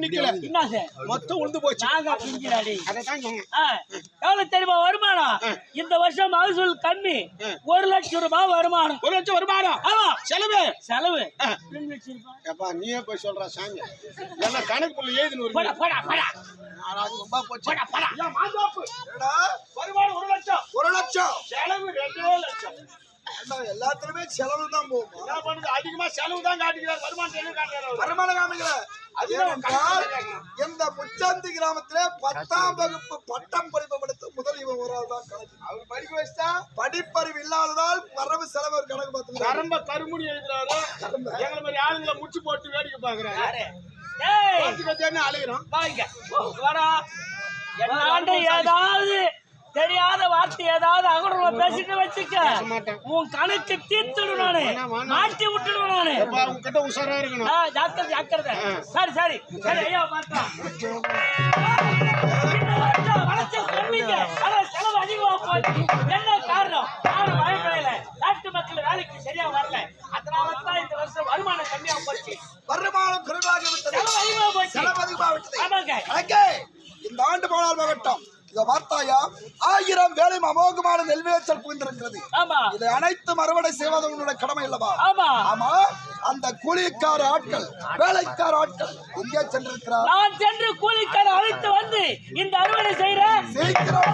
ஒண்ணும் நிக்கல மொத்தம் உழுந்து போச்சு. எவ்வளவு தெரியுமா வருமானம்? இந்த வருஷம் மகசூல் கம்மி. ஒரு லட்சம் ரூபாய் வருமானம். ஒரு லட்சம் வருமானம். ஆமா. செலவு. செலவு. ரெண்டு லட்சம் ரூபாய் எப்பா நீயே போய் சொல்ற சாமி. என்ன கணக்கு புள்ள ஏதுன்னு போடா ஒரு போடா போடா. நாலாவது ரொம்ப போச்சு. போடா போடா. ஐயா, மாந்தோப்பு. வருமானம் ஒரு லட்சம். ஒரு லட்சம். செலவு ரெண்டே லட்சம். எல்லாத்துலயுமே செலவு தான் போகும்? என்ன பண்ணுது? அதிகமா செலவு தான் காட்டுகிறார் வருமானம் எதுவும் காட்டுகிறார் இந்த முச்சாந்தி கிராமத்திலே பத்தாம் வகுப்பு பட்டம் படிப்பு படித்த முதல் இவன் ஒரு ஆள் தான் அவர் படிக்க வச்சா படிப்பறிவு இல்லாததால் வரவு செலவு ஒரு கணக்கு பார்த்துக்கிறார். கரம்ப கருமுடி எழுதுறாரு. எங்களை மாதிரி ஆளுங்களை முச்சு போட்டு வேடிக்கை பாக்குறாரு ஏய். பார்த்துக்கிட்டே அலைகிறோம் வாங்க. வாடா. என்னாண்ட ஏதாவது ஏதாவது அகடமா பேசிட்டு வச்சுக்க. மாட்டேன். உன் கணக்கு தீர்த்துடும் நானு. மாட்டி விட்டுடுவேன் நானு. அப்பா, உங்ககிட்ட உஷாரா இருக்கணும். ஜாக்கிரதை ஜாக்கிரதை. சரி சரி. சரி ஐயா பார்த்தா கம்மிங்க. ஆனா செலவு அதிகமா போச்சு. என்ன காரணம்? யாரும் வயப்படையில நாட்டு மக்கள் வேலைக்கு சரியா வரல. அதனால தான் இந்த வருஷம் வருமானம் கம்மியா போச்சு. வருமானம் குறைவாகி விட்டது. செலவு அதிகமா போச்சு. செலவு அதிகமாக விட்டது. ஆமாங்க. இந்த ஆண்டு போனால் மகட்டம் இத பார்த்தாயா? ஆயிரம் வேலை அமோகமான நெல்வேச்சல் புகுந்திருக்கிறது. ஆமா. இதை அனைத்தும் அறுவடை செய்வது உன்னுடைய கடமை அல்லவா? ஆமா. ஆமா. அந்த கூலிக்கார ஆட்கள் வேலைக்கார ஆட்கள் எங்கே சென்றிருக்கிறார்? நான் சென்று கூலிக்கார அழைத்து வந்து இந்த அறுவடை செய்யறேன் சீக்கிரம்